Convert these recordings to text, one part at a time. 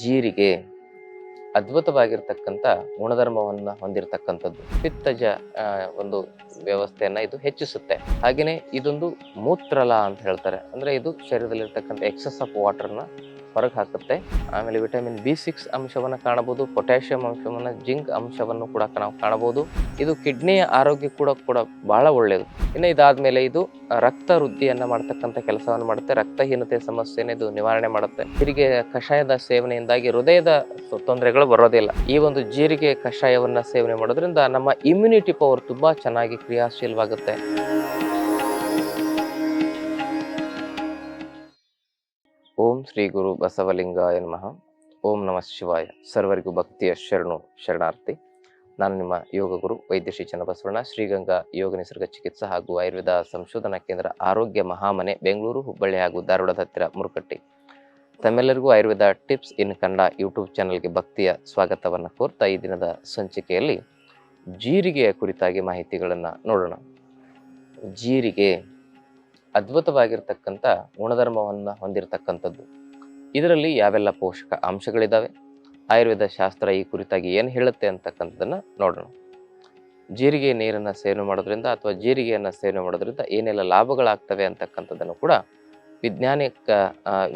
ಜೀರಿಗೆ ಅದ್ಭುತವಾಗಿರ್ತಕ್ಕಂಥ ಗುಣಧರ್ಮವನ್ನು ಹೊಂದಿರತಕ್ಕಂಥದ್ದು. ಪಿತ್ತಜ ಒಂದು ವ್ಯವಸ್ಥೆಯನ್ನು ಇದು ಹೆಚ್ಚಿಸುತ್ತೆ. ಹಾಗೆಯೇ ಇದೊಂದು ಮೂತ್ರಲ ಅಂತ ಹೇಳ್ತಾರೆ. ಅಂದರೆ ಇದು ಶರೀರದಲ್ಲಿರ್ತಕ್ಕಂಥ ಎಕ್ಸಸ್ ಆಫ್ ವಾಟರ್ನ ಹೊರಗೆ ಹಾಕುತ್ತೆ. ಆಮೇಲೆ ವಿಟಮಿನ್ ಬಿ ಸಿಕ್ಸ್ ಅಂಶವನ್ನು ಕಾಣಬಹುದು ಪೊಟ್ಯಾಷಿಯಂ ಅಂಶವನ್ನು, ಜಿಂಕ್ ಅಂಶವನ್ನು ಕೂಡ ನಾವು ಕಾಣಬಹುದು ಇದು ಕಿಡ್ನಿಯ ಆರೋಗ್ಯ ಕೂಡ ಕೂಡ ಬಹಳ ಒಳ್ಳೆಯದು ಇನ್ನು ಇದಾದ್ಮೇಲೆ ಇದು ರಕ್ತ ವೃದ್ಧಿಯನ್ನು ಮಾಡ್ತಕ್ಕಂಥ ಕೆಲಸವನ್ನು ಮಾಡುತ್ತೆ. ರಕ್ತಹೀನತೆ ಸಮಸ್ಯೆನ ಇದು ನಿವಾರಣೆ ಮಾಡುತ್ತೆ. ಜೀರಿಗೆ ಕಷಾಯದ ಸೇವನೆಯಿಂದಾಗಿ ಹೃದಯದ ತೊಂದರೆಗಳು ಬರೋದಿಲ್ಲ ಈ ಒಂದು ಜೀರಿಗೆ ಕಷಾಯವನ್ನು ಸೇವನೆ ಮಾಡೋದ್ರಿಂದ ನಮ್ಮ ಇಮ್ಯುನಿಟಿ ಪವರ್ ತುಂಬ ಚೆನ್ನಾಗಿ ಕ್ರಿಯಾಶೀಲವಾಗುತ್ತೆ. ಶ್ರೀ ಗುರು ಬಸವಲಿಂಗಾಯ ನಮಃ. ಓಂ ನಮಃ ಶಿವಾಯ. ಸರ್ವರಿಗೂ ಭಕ್ತಿಯ ಶರಣು ಶರಣಾರ್ಥಿ. ನಾನು ನಿಮ್ಮ ಯೋಗ ಗುರು ವೈದ್ಯ ಶ್ರೀ ಚನ್ನಬಸವಣ್ಣ, ಶ್ರೀಗಂಗಾ ಯೋಗ ನಿಸರ್ಗ ಚಿಕಿತ್ಸಾ ಹಾಗೂ ಆಯುರ್ವೇದ ಸಂಶೋಧನಾ ಕೇಂದ್ರ ಆರೋಗ್ಯ ಮಹಾಮನೆ, ಬೆಂಗಳೂರು, ಹುಬ್ಬಳ್ಳಿ ಹಾಗೂ ಧಾರವಾಡದ ಹತ್ತಿರ ಮುರುಕಟ್ಟಿ. ತಮ್ಮೆಲ್ಲರಿಗೂ Ayurveda tips in Kannada YouTube ಚಾನಲ್ಗೆ ಭಕ್ತಿಯ ಸ್ವಾಗತವನ್ನು ಕೋರ್ತಾ ಈ ದಿನದ ಸಂಚಿಕೆಯಲ್ಲಿ ಜೀರಿಗೆಯ ಕುರಿತಾಗಿ ಮಾಹಿತಿಗಳನ್ನು ನೋಡೋಣ. ಜೀರಿಗೆ ಅದ್ಭುತವಾಗಿರ್ತಕ್ಕಂಥ ಗುಣಧರ್ಮವನ್ನು ಹೊಂದಿರತಕ್ಕಂಥದ್ದು. ಇದರಲ್ಲಿ ಯಾವೆಲ್ಲ ಪೋಷಕ ಅಂಶಗಳಿದ್ದಾವೆ ಆಯುರ್ವೇದ ಶಾಸ್ತ್ರ ಈ ಕುರಿತಾಗಿ ಏನು ಹೇಳುತ್ತೆ ಅಂತಕ್ಕಂಥದ್ದನ್ನು ನೋಡೋಣ. ಜೀರಿಗೆ ನೀರನ್ನು ಸೇವನೆ ಮಾಡೋದ್ರಿಂದ ಅಥವಾ ಜೀರಿಗೆಯನ್ನು ಸೇವನೆ ಮಾಡೋದ್ರಿಂದ ಏನೆಲ್ಲ ಲಾಭಗಳಾಗ್ತವೆ ಅಂತಕ್ಕಂಥದ್ದನ್ನು ಕೂಡ ವಿಜ್ಞಾನಿಕ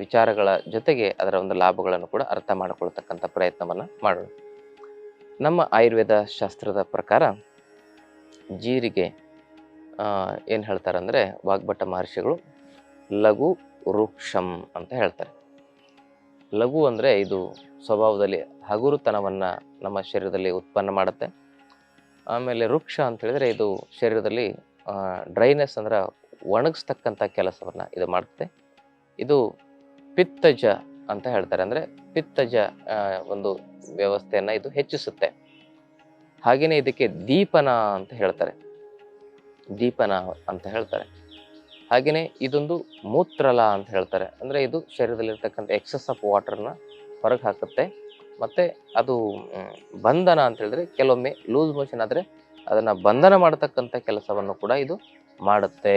ವಿಚಾರಗಳ ಜೊತೆಗೆ ಅದರ ಒಂದು ಲಾಭಗಳನ್ನು ಕೂಡ ಅರ್ಥ ಮಾಡಿಕೊಳ್ತಕ್ಕಂಥ ಪ್ರಯತ್ನವನ್ನು ಮಾಡೋಣ. ನಮ್ಮ ಆಯುರ್ವೇದ ಶಾಸ್ತ್ರದ ಪ್ರಕಾರ ಜೀರಿಗೆ ಏನು ಹೇಳ್ತಾರೆ ಅಂದರೆ ವಾಗ್ಭಟ ಮಹರ್ಷಿಗಳು ಲಘು ವೃಕ್ಷಂ ಅಂತ ಹೇಳ್ತಾರೆ. ಲಘು ಅಂದರೆ ಇದು ಸ್ವಭಾವದಲ್ಲಿ ಹಗುರುತನವನ್ನು ನಮ್ಮ ಶರೀರದಲ್ಲಿ ಉತ್ಪನ್ನ ಮಾಡುತ್ತೆ. ಆಮೇಲೆ ವೃಕ್ಷ ಅಂತ ಹೇಳಿದರೆ ಇದು ಶರೀರದಲ್ಲಿ ಡ್ರೈನೆಸ್ ಅಂದ್ರೆ ಒಣಗಿಸ್ತಕ್ಕಂಥ ಕೆಲಸವನ್ನು ಇದು ಮಾಡುತ್ತೆ ಇದು ಪಿತ್ತಜ ಅಂತ ಹೇಳ್ತಾರೆ. ಅಂದರೆ ಪಿತ್ತಜ ಒಂದು ವ್ಯವಸ್ಥೆಯನ್ನು ಇದು ಹೆಚ್ಚಿಸುತ್ತೆ. ಹಾಗೆಯೇ ಇದಕ್ಕೆ ದೀಪನ ಅಂತ ಹೇಳ್ತಾರೆ. ದೀಪನ ಅಂತ ಹೇಳ್ತಾರೆ. ಹಾಗೆಯೇ ಇದೊಂದು ಮೂತ್ರಲ ಅಂತ ಹೇಳ್ತಾರೆ. ಅಂದರೆ ಇದು ಶರೀರದಲ್ಲಿರ್ತಕ್ಕಂಥ ಎಕ್ಸಸ್ ಆಫ್ ವಾಟರ್ನ ಹೊರಗೆ ಹಾಕುತ್ತೆ. ಮತ್ತು ಅದು ಬಂಧನ ಅಂತ ಹೇಳಿದ್ರೆ ಕೆಲವೊಮ್ಮೆ ಲೂಸ್ ಮೋಷನ್ ಆದರೆ ಅದನ್ನು ಬಂಧನ ಮಾಡತಕ್ಕಂಥ ಕೆಲಸವನ್ನು ಕೂಡ ಇದು ಮಾಡುತ್ತೆ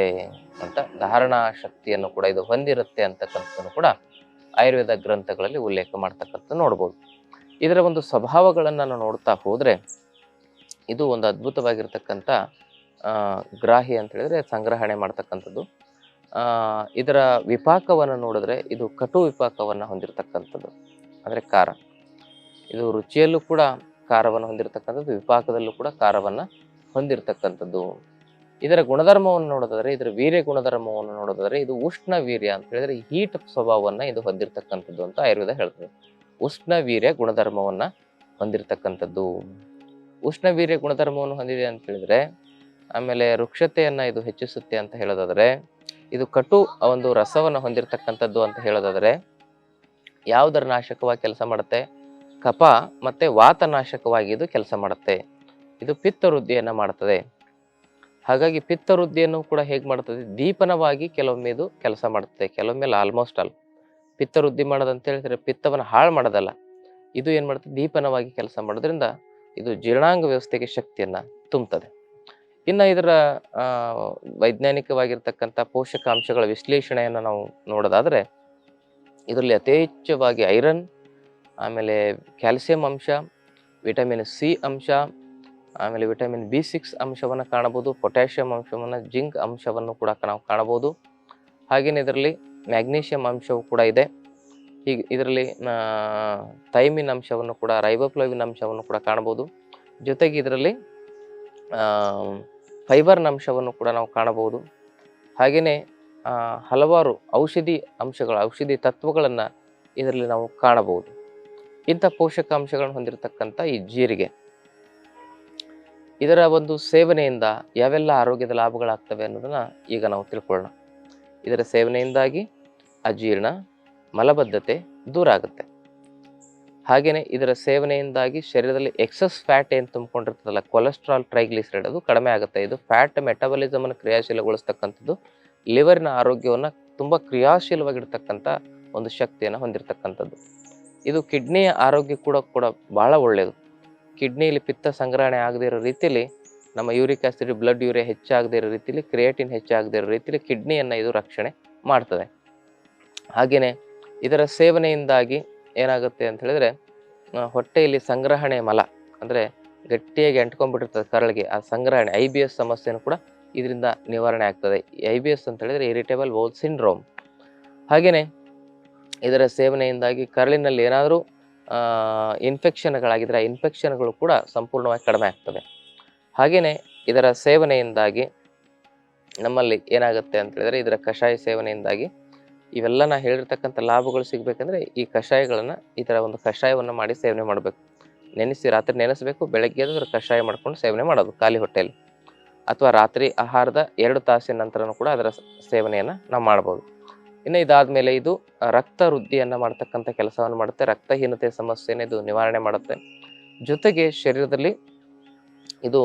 ಅಂತ ಧಾರಣಾ ಶಕ್ತಿಯನ್ನು ಕೂಡ ಇದು ಹೊಂದಿರುತ್ತೆ ಅಂತಕ್ಕಂಥದ್ದನ್ನು ಕೂಡ ಆಯುರ್ವೇದ ಗ್ರಂಥಗಳಲ್ಲಿ ಉಲ್ಲೇಖ ಮಾಡ್ತಕ್ಕಂಥ ನೋಡ್ಬೋದು. ಇದರ ಒಂದು ಸ್ವಭಾವಗಳನ್ನು ನಾವು ನೋಡ್ತಾ ಹೋದರೆ ಇದು ಒಂದು ಅದ್ಭುತವಾಗಿರ್ತಕ್ಕಂಥ ಗ್ರಾಹಿ ಅಂತ ಹೇಳಿದ್ರೆ ಸಂಗ್ರಹಣೆ ಮಾಡ್ತಕ್ಕಂಥದ್ದು. ಇದರ ವಿಪಾಕವನ್ನು ನೋಡಿದ್ರೆ ಇದು ಕಟು ವಿಪಾಕವನ್ನು ಹೊಂದಿರತಕ್ಕಂಥದ್ದು. ಅಂದರೆ ಖಾರ. ಇದು ರುಚಿಯಲ್ಲೂ ಕೂಡ ಖಾರವನ್ನು ಹೊಂದಿರತಕ್ಕಂಥದ್ದು, ವಿಪಾಕದಲ್ಲೂ ಕೂಡ ಖಾರವನ್ನು ಹೊಂದಿರತಕ್ಕಂಥದ್ದು. ಇದರ ಗುಣಧರ್ಮವನ್ನು ನೋಡೋದಾದ್ರೆ, ಇದರ ವೀರ್ಯ ಗುಣಧರ್ಮವನ್ನು ನೋಡೋದಾದ್ರೆ, ಇದು ಉಷ್ಣ ವೀರ್ಯ ಅಂತ ಹೇಳಿದ್ರೆ ಹೀಟ್ ಸ್ವಭಾವವನ್ನು ಇದು ಹೊಂದಿರತಕ್ಕಂಥದ್ದು ಅಂತ ಆಯುರ್ವೇದ ಹೇಳ್ತದೆ. ಉಷ್ಣ ವೀರ್ಯ ಗುಣಧರ್ಮವನ್ನ ಹೊಂದಿರತಕ್ಕಂಥದ್ದು. ಉಷ್ಣ ವೀರ್ಯ ಗುಣಧರ್ಮವನ್ನು ಹೊಂದಿದೆ ಅಂತ ಹೇಳಿದ್ರೆ ಆಮೇಲೆ ವೃಕ್ಷತೆಯನ್ನು ಇದು ಹೆಚ್ಚಿಸುತ್ತೆ ಅಂತ ಹೇಳೋದಾದರೆ, ಇದು ಕಟು ಒಂದು ರಸವನ್ನು ಹೊಂದಿರತಕ್ಕಂಥದ್ದು ಅಂತ ಹೇಳೋದಾದರೆ, ಯಾವುದರ ನಾಶಕವಾಗಿ ಕೆಲಸ ಮಾಡುತ್ತೆ? ಕಪ ಮತ್ತು ವಾತನಾಶಕವಾಗಿ ಇದು ಕೆಲಸ ಮಾಡುತ್ತೆ. ಇದು ಪಿತ್ತ ವೃದ್ಧಿಯನ್ನು ಮಾಡುತ್ತದೆ ಹಾಗಾಗಿ ಪಿತ್ತ ವೃದ್ಧಿಯನ್ನು ಕೂಡ ಹೇಗೆ ಮಾಡ್ತದೆ? ದೀಪನವಾಗಿ ಕೆಲವೊಮ್ಮೆ ಇದು ಕೆಲಸ ಮಾಡುತ್ತೆ. ಕೆಲವೊಮ್ಮೆ ಆಲ್ಮೋಸ್ಟ್ ಆಲ್ ಪಿತ್ತ ವೃದ್ಧಿ ಮಾಡೋದಂತ ಹೇಳಿದರೆ ಪಿತ್ತವನ್ನು ಹಾಳು ಮಾಡೋದಲ್ಲ. ಇದು ಏನು ಮಾಡುತ್ತೆ? ದೀಪನವಾಗಿ ಕೆಲಸ ಮಾಡೋದ್ರಿಂದ ಇದು ಜೀರ್ಣಾಂಗ ವ್ಯವಸ್ಥೆಗೆ ಶಕ್ತಿಯನ್ನು ತುಂಬುತ್ತದೆ. ಇನ್ನು ಇದರ ವೈಜ್ಞಾನಿಕವಾಗಿರ್ತಕ್ಕಂಥ ಪೋಷಕಾಂಶಗಳ ವಿಶ್ಲೇಷಣೆಯನ್ನು ನಾವು ನೋಡೋದಾದರೆ, ಇದರಲ್ಲಿ ಅತಿ ಐರನ್, ಆಮೇಲೆ ಕ್ಯಾಲ್ಸಿಯಂ ಅಂಶ, ವಿಟಮಿನ್ ಸಿ ಅಂಶ, ಆಮೇಲೆ ವಿಟಮಿನ್ ಬಿ ಸಿಕ್ಸ್ ಅಂಶವನ್ನು ಕಾಣಬಹುದು ಪೊಟ್ಯಾಷಿಯಂ ಅಂಶವನ್ನು, ಜಿಂಕ್ ಅಂಶವನ್ನು ಕೂಡ ನಾವು ಕಾಣಬಹುದು ಹಾಗೆಯೇ ಇದರಲ್ಲಿ ಮ್ಯಾಗ್ನೀಷಿಯಂ ಅಂಶವು ಕೂಡ ಇದೆ. ಹೀಗೆ ಇದರಲ್ಲಿ ಥೈಮಿನ್ ಅಂಶವನ್ನು ಕೂಡ ರೈಬೋಫ್ಲೋವಿನ್ ಅಂಶವನ್ನು ಕೂಡ ಕಾಣಬಹುದು ಜೊತೆಗೆ ಇದರಲ್ಲಿ ಫೈಬರ್ನ ಅಂಶವನ್ನು ಕೂಡ ನಾವು ಕಾಣಬಹುದು. ಹಾಗೆಯೇ ಹಲವಾರು ಔಷಧಿ ಅಂಶಗಳು, ಔಷಧಿ ತತ್ವಗಳನ್ನು ಇದರಲ್ಲಿ ನಾವು ಕಾಣಬಹುದು. ಇಂಥ ಪೋಷಕಾಂಶಗಳನ್ನು ಹೊಂದಿರತಕ್ಕಂಥ ಈ ಜೀರಿಗೆ. ಇದರ ಒಂದು ಸೇವನೆಯಿಂದ ಯಾವೆಲ್ಲ ಆರೋಗ್ಯದ ಲಾಭಗಳಾಗ್ತವೆ ಅನ್ನೋದನ್ನು ಈಗ ನಾವು ತಿಳ್ಕೊಳ್ಳೋಣ. ಇದರ ಸೇವನೆಯಿಂದಾಗಿ ಅಜೀರ್ಣ, ಮಲಬದ್ಧತೆ ದೂರ ಆಗುತ್ತೆ. ಹಾಗೆಯೇ ಇದರ ಸೇವನೆಯಿಂದಾಗಿ ಶರೀರದಲ್ಲಿ ಎಕ್ಸಸ್ ಫ್ಯಾಟ್ ಏನು ತುಂಬಿಕೊಂಡಿರ್ತದಲ್ಲ ಕೊಲೆಸ್ಟ್ರಾಲ್ ಟ್ರೈಗ್ಲಿಸರೈಡ್ ಅದು ಕಡಿಮೆ ಆಗುತ್ತೆ. ಇದು ಫ್ಯಾಟ್ ಮೆಟಬಲಿಸಮ್ ಅನ್ನು ಕ್ರಿಯಾಶೀಲಗೊಳಿಸ್ತಕ್ಕಂಥದ್ದು ಲಿವರ್ನ ಆರೋಗ್ಯವನ್ನು ತುಂಬ ಕ್ರಿಯಾಶೀಲವಾಗಿರ್ತಕ್ಕಂಥ ಒಂದು ಶಕ್ತಿಯನ್ನು ಹೊಂದಿರತಕ್ಕಂಥದ್ದು. ಇದು ಕಿಡ್ನಿಯ ಆರೋಗ್ಯ ಕೂಡ ಕೂಡ ಭಾಳ ಒಳ್ಳೆಯದು ಕಿಡ್ನಿಯಲ್ಲಿ ಪಿತ್ತ ಸಂಗ್ರಹಣೆ ಆಗದೇ ಇರೋ ರೀತಿಯಲ್ಲಿ ನಮ್ಮ ಯೂರಿಕ್ ಆಸಿಡ್ ಬ್ಲಡ್ ಯೂರಿಯಾ ಹೆಚ್ಚಾಗದೇ ಇರೋ ರೀತಿಯಲ್ಲಿ ಕ್ರಿಯೇಟಿನ್ ಹೆಚ್ಚಾಗದೇ ಇರೋ ರೀತಿಯಲ್ಲಿ ಕಿಡ್ನಿಯನ್ನು ಇದು ರಕ್ಷಣೆ ಮಾಡ್ತದೆ. ಹಾಗೆಯೇ ಇದರ ಸೇವನೆಯಿಂದಾಗಿ ಏನಾಗುತ್ತೆ ಅಂತ ಹೇಳಿದ್ರೆ ಹೊಟ್ಟೆಯಲ್ಲಿ ಸಂಗ್ರಹಣೆ ಮಲ, ಅಂದರೆ ಗಟ್ಟಿಯಾಗಿ ಅಂಟ್ಕೊಂಡ್ಬಿಟ್ಟಿರ್ತದೆ ಕರಳಿಗೆ, ಆ ಸಂಗ್ರಹಣೆ ಐ ಬಿ ಎಸ್ ಸಮಸ್ಯೆನೂ ಕೂಡ ಇದರಿಂದ ನಿವಾರಣೆ ಆಗ್ತದೆ. ಐ ಬಿ ಎಸ್ ಅಂತ ಹೇಳಿದ್ರೆ ಇರಿಟೇಬಲ್ ಬೌಲ್ ಸಿಂಡ್ರೋಮ್ ಹಾಗೆಯೇ ಇದರ ಸೇವನೆಯಿಂದಾಗಿ ಕರಳಿನಲ್ಲಿ ಏನಾದರೂ ಇನ್ಫೆಕ್ಷನ್ಗಳಾಗಿದ್ದರೆ ಆ ಇನ್ಫೆಕ್ಷನ್ಗಳು ಕೂಡ ಸಂಪೂರ್ಣವಾಗಿ ಕಡಿಮೆ ಆಗ್ತದೆ ಹಾಗೆಯೇ ಇದರ ಸೇವನೆಯಿಂದಾಗಿ ನಮ್ಮಲ್ಲಿ ಏನಾಗುತ್ತೆ ಅಂತ ಹೇಳಿದ್ರೆ, ಇದರ ಕಷಾಯ ಸೇವನೆಯಿಂದಾಗಿ ಇವೆಲ್ಲ ನಾ ಹೇಳಿರ್ತಕ್ಕಂಥ ಲಾಭಗಳು ಸಿಗಬೇಕಂದ್ರೆ ಈ ಕಷಾಯಗಳನ್ನು ಈ ಥರ ಒಂದು ಕಷಾಯವನ್ನು ಮಾಡಿ ಸೇವನೆ ಮಾಡಬೇಕು. ನೆನೆಸಿ ರಾತ್ರಿ ನೆನೆಸಬೇಕು, ಬೆಳಗ್ಗೆ ಅದರ ಕಷಾಯ ಮಾಡ್ಕೊಂಡು ಸೇವನೆ ಮಾಡೋದು ಖಾಲಿ ಹೊಟ್ಟೆಯಲ್ಲಿ. ಅಥವಾ ರಾತ್ರಿ ಆಹಾರದ ಎರಡು ತಾಸಿನ ನಂತರನೂ ಕೂಡ ಅದರ ಸೇವನೆಯನ್ನು ನಾವು ಮಾಡ್ಬೋದು. ಇನ್ನು ಇದಾದಮೇಲೆ ಇದು ರಕ್ತ ವೃದ್ಧಿಯನ್ನು ಮಾಡ್ತಕ್ಕಂಥ ಕೆಲಸವನ್ನು ಮಾಡುತ್ತೆ. ರಕ್ತಹೀನತೆ ಸಮಸ್ಯೆಯನ್ನು ಇದು ನಿವಾರಣೆ ಮಾಡುತ್ತೆ. ಜೊತೆಗೆ ಶರೀರದಲ್ಲಿ ಇದು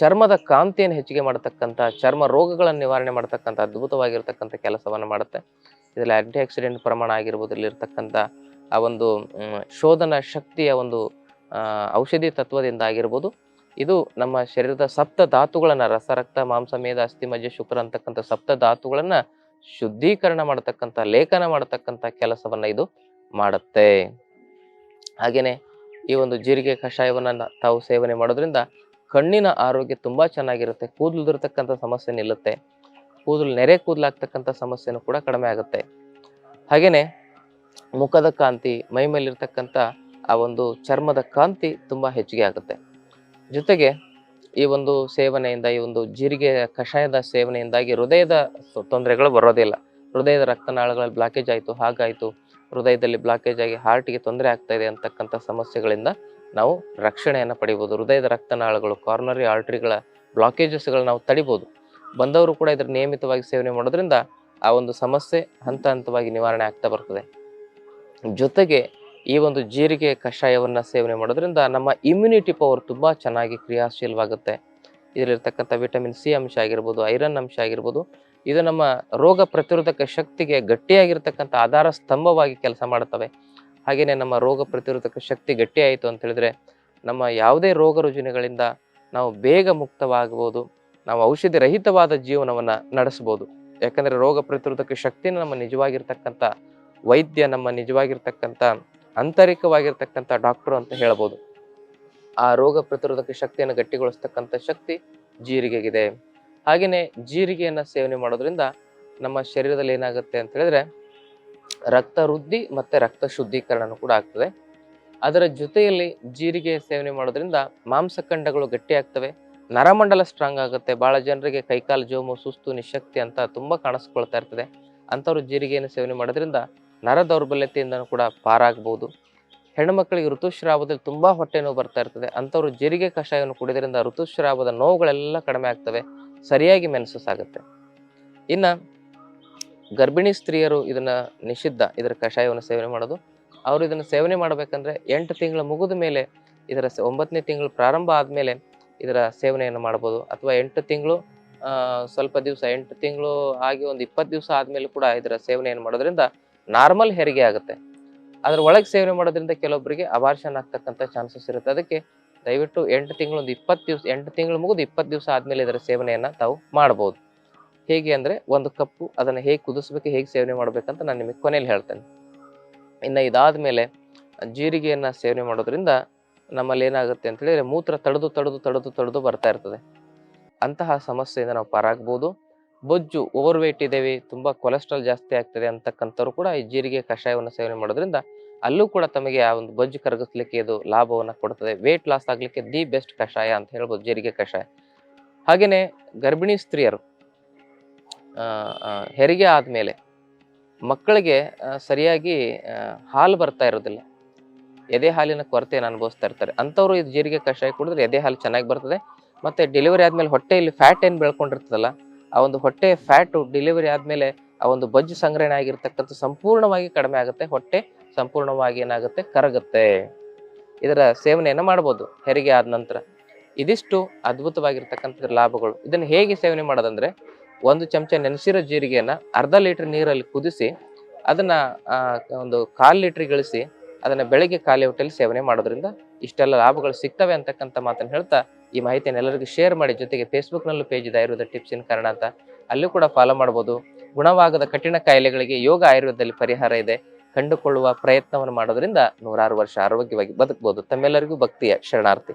ಚರ್ಮದ ಕಾಂತಿಯನ್ನು ಹೆಚ್ಚಿಗೆ ಮಾಡತಕ್ಕಂಥ, ಚರ್ಮ ರೋಗಗಳನ್ನು ನಿವಾರಣೆ ಮಾಡತಕ್ಕಂಥ ಅದ್ಭುತವಾಗಿರ್ತಕ್ಕಂಥ ಕೆಲಸವನ್ನು ಮಾಡುತ್ತೆ. ಇದರಲ್ಲಿ ಆಂಟಿ ಆಕ್ಸಿಡೆಂಟ್ ಪ್ರಮಾಣ ಆಗಿರ್ಬೋದು, ಇಲ್ಲಿರ್ತಕ್ಕಂಥ ಆ ಒಂದು ಶೋಧನ ಶಕ್ತಿಯ ಒಂದು ಔಷಧಿ ತತ್ವದಿಂದ ಆಗಿರ್ಬೋದು. ಇದು ನಮ್ಮ ಶರೀರದ ಸಪ್ತ ಧಾತುಗಳನ್ನು, ರಸ, ರಕ್ತ, ಮಾಂಸ ಮೇಧ ಅಸ್ಥಿ, ಮಜ್ಜೆ, ಶುಕ್ರ ಅಂತಕ್ಕಂಥ ಸಪ್ತ ಧಾತುಗಳನ್ನು ಶುದ್ಧೀಕರಣ ಮಾಡತಕ್ಕಂಥ, ಲೇಖನ ಮಾಡತಕ್ಕಂಥ ಕೆಲಸವನ್ನು ಇದು ಮಾಡುತ್ತೆ. ಹಾಗೆಯೇ ಈ ಒಂದು ಜೀರಿಗೆ ಕಷಾಯವನ್ನು ತಾವು ಸೇವನೆ ಮಾಡೋದ್ರಿಂದ ಕಣ್ಣಿನ ಆರೋಗ್ಯ ತುಂಬಾ ಚೆನ್ನಾಗಿರುತ್ತೆ. ಕೂದಲು ಉದುರ್ತಕ್ಕಂಥ ಸಮಸ್ಯೆ ನಿಲ್ಲುತ್ತೆ. ಕೂದಲು ನೆರೆ ಕೂದಲಾಗ್ತಕ್ಕಂಥ ಸಮಸ್ಯೆನೂ ಕೂಡ ಕಡಿಮೆ ಆಗುತ್ತೆ. ಹಾಗೆಯೇ ಮುಖದ ಕಾಂತಿ, ಮೈ ಮೇಲಿರ್ತಕ್ಕಂಥ ಆ ಒಂದು ಚರ್ಮದ ಕಾಂತಿ ತುಂಬ ಹೆಚ್ಚಿಗೆ ಆಗುತ್ತೆ. ಜೊತೆಗೆ ಈ ಒಂದು ಸೇವನೆಯಿಂದ, ಈ ಒಂದು ಜೀರಿಗೆ ಕಷಾಯದ ಸೇವನೆಯಿಂದಾಗಿ ಹೃದಯದ ತೊಂದರೆಗಳು ಬರೋದಿಲ್ಲ ಹೃದಯದ ರಕ್ತನಾಳಗಳಲ್ಲಿ ಬ್ಲಾಕೇಜ್ ಆಯಿತು, ಹಾಗಾಯಿತು. ಹೃದಯದಲ್ಲಿ ಬ್ಲಾಕೇಜ್ ಆಗಿ ಹಾರ್ಟ್ಗೆ ತೊಂದರೆ ಆಗ್ತಾ ಇದೆ ಅಂತಕ್ಕಂಥ ಸಮಸ್ಯೆಗಳಿಂದ ನಾವು ರಕ್ಷಣೆಯನ್ನು ಪಡಿಬೋದು. ಹೃದಯದ ರಕ್ತನಾಳಗಳು ಕಾರ್ನರಿ ಆರ್ಟ್ರಿಗಳ ಬ್ಲಾಕೇಜಸ್ಗಳು ನಾವು ತಡಿಬೋದು. ಬಂದವರು ಕೂಡ ಇದರ ನಿಯಮಿತವಾಗಿ ಸೇವನೆ ಮಾಡೋದ್ರಿಂದ ಆ ಒಂದು ಸಮಸ್ಯೆ ಹಂತ ಹಂತವಾಗಿ ನಿವಾರಣೆ ಆಗ್ತಾ ಬರ್ತದೆ. ಜೊತೆಗೆ ಈ ಒಂದು ಜೀರಿಗೆ ಕಷಾಯವನ್ನು ಸೇವನೆ ಮಾಡೋದ್ರಿಂದ ನಮ್ಮ ಇಮ್ಯುನಿಟಿ ಪವರ್ ತುಂಬ ಚೆನ್ನಾಗಿ ಕ್ರಿಯಾಶೀಲವಾಗುತ್ತೆ. ಇದರಲ್ಲಿರ್ತಕ್ಕಂಥ ವಿಟಮಿನ್ ಸಿ ಅಂಶ ಆಗಿರ್ಬೋದು ಐರನ್ ಅಂಶ ಆಗಿರ್ಬೋದು, ಇದು ನಮ್ಮ ರೋಗ ಪ್ರತಿರೋಧಕ ಶಕ್ತಿಗೆ ಗಟ್ಟಿಯಾಗಿರ್ತಕ್ಕಂಥ ಆಧಾರ ಸ್ತಂಭವಾಗಿ ಕೆಲಸ ಮಾಡುತ್ತವೆ. ಹಾಗೆಯೇ ನಮ್ಮ ರೋಗ ಪ್ರತಿರೋಧಕ ಶಕ್ತಿ ಗಟ್ಟಿಯಾಯಿತು ಅಂತ ಹೇಳಿದ್ರೆ ನಮ್ಮ ಯಾವುದೇ ರೋಗ ರುಜಿನಗಳಿಂದ ನಾವು ಬೇಗ ಮುಕ್ತವಾಗಬಹುದು. ನಾವು ಔಷಧಿ ರಹಿತವಾದ ಜೀವನವನ್ನ ನಡೆಸಬಹುದು. ಯಾಕಂದ್ರೆ ರೋಗ ಪ್ರತಿರೋಧಕ ಶಕ್ತಿನ ನಮ್ಮ ನಿಜವಾಗಿರ್ತಕ್ಕಂಥ ವೈದ್ಯ, ನಮ್ಮ ನಿಜವಾಗಿರ್ತಕ್ಕಂಥ ಆಂತರಿಕವಾಗಿರ್ತಕ್ಕಂಥ ಡಾಕ್ಟರ್ ಅಂತ ಹೇಳ್ಬೋದು ಆ ರೋಗ ಪ್ರತಿರೋಧಕ ಶಕ್ತಿಯನ್ನು ಗಟ್ಟಿಗೊಳಿಸ್ತಕ್ಕಂಥ ಶಕ್ತಿ ಜೀರಿಗೆಗಿದೆ. ಹಾಗೆಯೇ ಜೀರಿಗೆಯನ್ನ ಸೇವನೆ ಮಾಡೋದ್ರಿಂದ ನಮ್ಮ ಶರೀರದಲ್ಲಿ ಏನಾಗುತ್ತೆ ಅಂತ ಹೇಳಿದ್ರೆ ರಕ್ತ ವೃದ್ಧಿ ಮತ್ತು ರಕ್ತ ಶುದ್ಧೀಕರಣ ಕೂಡ ಆಗ್ತದೆ. ಅದರ ಜೊತೆಯಲ್ಲಿ ಜೀರಿಗೆ ಸೇವನೆ ಮಾಡೋದ್ರಿಂದ ಮಾಂಸಖಂಡಗಳು ಗಟ್ಟಿ ಆಗ್ತವೆ. ನರಮಂಡಲ ಸ್ಟ್ರಾಂಗ್ ಆಗುತ್ತೆ. ಭಾಳ ಜನರಿಗೆ ಕೈಕಾಲು ಜೋಮು, ಸುಸ್ತು, ನಿಶಕ್ತಿ ಅಂತ ತುಂಬ ಕಾಣಿಸ್ಕೊಳ್ತಾ ಇರ್ತದೆ. ಅಂಥವ್ರು ಜೀರಿಗೆಯನ್ನು ಸೇವನೆ ಮಾಡೋದ್ರಿಂದ ನರ ದೌರ್ಬಲ್ಯತೆಯಿಂದ ಕೂಡ ಪಾರಾಗ್ಬೋದು. ಹೆಣ್ಮಕ್ಳಿಗೆ ಋತುಸ್ರಾವದಲ್ಲಿ ತುಂಬ ಹೊಟ್ಟೆ ನೋವು ಬರ್ತಾ ಇರ್ತದೆ. ಅಂಥವ್ರು ಜೀರಿಗೆ ಕಷಾಯವನ್ನು ಕುಡಿಯೋದ್ರಿಂದ ಋತುಸ್ರಾವದ ನೋವುಗಳೆಲ್ಲ ಕಡಿಮೆ ಆಗ್ತವೆ. ಸರಿಯಾಗಿ ಮೆನ್ಸಸ್ ಆಗುತ್ತೆ. ಇನ್ನ ಗರ್ಭಿಣಿ ಸ್ತ್ರೀಯರು ಇದನ್ನ ನಿಷಿದ್ಧ, ಇದರ ಕಷಾಯವನ್ನು ಸೇವನೆ ಮಾಡೋದು. ಅವರು ಇದನ್ನು ಸೇವನೆ ಮಾಡಬೇಕಂದ್ರೆ ಎಂಟು ತಿಂಗಳು ಮುಗಿದ ಮೇಲೆ ಇದರ ಒಂಬತ್ತನೇ ತಿಂಗಳು ಪ್ರಾರಂಭ ಆದಮೇಲೆ ಇದರ ಸೇವನೆಯನ್ನು ಮಾಡ್ಬೋದು. ಅಥವಾ ಎಂಟು ತಿಂಗಳು ಸ್ವಲ್ಪ ದಿವಸ, ಎಂಟು ತಿಂಗಳು ಆಗಿ ಒಂದು ಇಪ್ಪತ್ತು ದಿವಸ ಆದಮೇಲೆ ಕೂಡ ಇದರ ಸೇವನೆಯನ್ನು ಮಾಡೋದ್ರಿಂದ ನಾರ್ಮಲ್ ಹೆರಿಗೆ ಆಗುತ್ತೆ. ಅದ್ರ ಒಳಗೆ ಸೇವನೆ ಮಾಡೋದ್ರಿಂದ ಕೆಲವೊಬ್ಬರಿಗೆ ಅಬಾರ್ಷನ್ ಆಗ್ತಕ್ಕಂಥ ಚಾನ್ಸಸ್ ಇರುತ್ತೆ. ಅದಕ್ಕೆ ದಯವಿಟ್ಟು ಎಂಟು ತಿಂಗಳು ಒಂದು ಇಪ್ಪತ್ತು ದಿವಸ, ಎಂಟು ತಿಂಗಳು ಮುಗಿದು ಇಪ್ಪತ್ತು ದಿವಸ ಆದಮೇಲೆ ಇದರ ಸೇವನೆಯನ್ನು ತಾವು ಮಾಡ್ಬೋದು. ಹೇಗೆ ಅಂದರೆ ಒಂದು ಕಪ್ಪು ಅದನ್ನು ಹೇಗೆ ಕುದಿಸ್ಬೇಕು, ಹೇಗೆ ಸೇವನೆ ಮಾಡ್ಬೇಕಂತ ನಾನು ನಿಮಗೆ ಕೊನೆಯಲ್ಲಿ ಹೇಳ್ತೇನೆ. ಇನ್ನು ಇದಾದ ಮೇಲೆ ಜೀರಿಗೆಯನ್ನು ಸೇವನೆ ಮಾಡೋದ್ರಿಂದ ನಮ್ಮಲ್ಲಿ ಏನಾಗುತ್ತೆ ಅಂತ ಹೇಳಿದ್ರೆ ಮೂತ್ರ ತಡೆದು ತಡೆದು ತಡೆದು ತಡೆದು ಬರ್ತಾ ಇರ್ತದೆ. ಅಂತಹ ಸಮಸ್ಯೆಯಿಂದ ನಾವು ಪಾರಾಗ್ಬೋದು. ಬೊಜ್ಜು ಓವರ್ ವೇಟ್ ಇದ್ದೇವೆ, ತುಂಬ ಕೊಲೆಸ್ಟ್ರಾಲ್ ಜಾಸ್ತಿ ಆಗ್ತದೆ ಅಂತಕ್ಕಂಥವ್ರು ಕೂಡ ಈ ಜೀರಿಗೆ ಕಷಾಯವನ್ನು ಸೇವನೆ ಮಾಡೋದ್ರಿಂದ ಅಲ್ಲೂ ಕೂಡ ತಮಗೆ ಆ ಒಂದು ಬೊಜ್ಜು ಕರಗಿಸ್ಲಿಕ್ಕೆ ಇದು ಲಾಭವನ್ನು ಕೊಡ್ತದೆ. ವೇಟ್ ಲಾಸ್ ಆಗಲಿಕ್ಕೆ ದಿ ಬೆಸ್ಟ್ ಕಷಾಯ ಅಂತ ಹೇಳ್ಬೋದು, ಜೀರಿಗೆ ಕಷಾಯ. ಹಾಗೆಯೇ ಗರ್ಭಿಣಿ ಸ್ತ್ರೀಯರು ಹೆರಿಗೆ ಆದಮೇಲೆ ಮಕ್ಕಳಿಗೆ ಸರಿಯಾಗಿ ಹಾಲು ಬರ್ತಾ ಇರೋದಿಲ್ಲ. ಎದೆ ಹಾಲಿನ ಕೊರತೆಯನ್ನು ಅನುಭವಿಸ್ತಾ ಇರ್ತಾರೆ. ಅಂಥವ್ರು ಇದು ಜೀರಿಗೆ ಕಷಾಯ ಕುಡಿದ್ರೆ ಎದೆ ಹಾಲು ಚೆನ್ನಾಗಿ ಬರ್ತದೆ. ಮತ್ತು ಡೆಲಿವರಿ ಆದಮೇಲೆ ಹೊಟ್ಟೆಯಲ್ಲಿ ಫ್ಯಾಟ್ ಏನು ಬೆಳ್ಕೊಂಡಿರ್ತದಲ್ಲ, ಆ ಒಂದು ಹೊಟ್ಟೆ ಫ್ಯಾಟು ಡೆಲಿವರಿ ಆದಮೇಲೆ ಆ ಒಂದು ಬೊಜ್ಜು ಸಂಗ್ರಹಣೆ ಆಗಿರ್ತಕ್ಕಂಥ ಸಂಪೂರ್ಣವಾಗಿ ಕಡಿಮೆ ಆಗುತ್ತೆ. ಹೊಟ್ಟೆ ಸಂಪೂರ್ಣವಾಗಿ ಏನಾಗುತ್ತೆ? ಕರಗುತ್ತೆ. ಇದರ ಸೇವನೆಯನ್ನು ಮಾಡ್ಬೋದು ಹೆರಿಗೆ ಆದ ನಂತರ. ಇದಿಷ್ಟು ಅದ್ಭುತವಾಗಿರ್ತಕ್ಕಂಥ ಲಾಭಗಳು. ಇದನ್ನು ಹೇಗೆ ಸೇವನೆ ಮಾಡೋದಂದ್ರೆ ಒಂದು ಚಮಚ ನೆನೆಸಿರೋ ಜೀರಿಗೆಯನ್ನ ಅರ್ಧ ಲೀಟರ್ ನೀರಲ್ಲಿ ಕುದಿಸಿ ಅದನ್ನ ಒಂದು ಕಾಲು ಲೀಟರ್ ಗಳಿಸಿ ಅದನ್ನ ಬೆಳಗ್ಗೆ ಖಾಲಿ ಹೊಟ್ಟೆಲಿ ಸೇವನೆ ಮಾಡೋದ್ರಿಂದ ಇಷ್ಟೆಲ್ಲ ಲಾಭಗಳು ಸಿಗ್ತವೆ ಅಂತಕ್ಕಂಥ ಮಾತನ್ನು ಹೇಳ್ತಾ ಈ ಮಾಹಿತಿಯನ್ನು ಎಲ್ಲರಿಗೂ ಶೇರ್ ಮಾಡಿ ಜೊತೆಗೆ ಫೇಸ್ಬುಕ್ನಲ್ಲೂ ಪೇಜ್ ಇದೆ ಆಯುರ್ವೇದ ಟಿಪ್ಸ್ ಕಾರಣ ಅಂತ. ಅಲ್ಲೂ ಕೂಡ ಫಾಲೋ ಮಾಡ್ಬೋದು. ಗುಣವಾಗದ ಕಠಿಣ ಕಾಯಿಲೆಗಳಿಗೆ ಯೋಗ ಆಯುರ್ವೇದದಲ್ಲಿ ಪರಿಹಾರ ಇದೆ. ಕಂಡುಕೊಳ್ಳುವ ಪ್ರಯತ್ನವನ್ನು ಮಾಡೋದ್ರಿಂದ ನೂರಾರು ವರ್ಷ ಆರೋಗ್ಯವಾಗಿ ಬದುಕಬಹುದು ತಮ್ಮೆಲ್ಲರಿಗೂ ಭಕ್ತಿಯ ಶರಣಾರ್ಥಿ.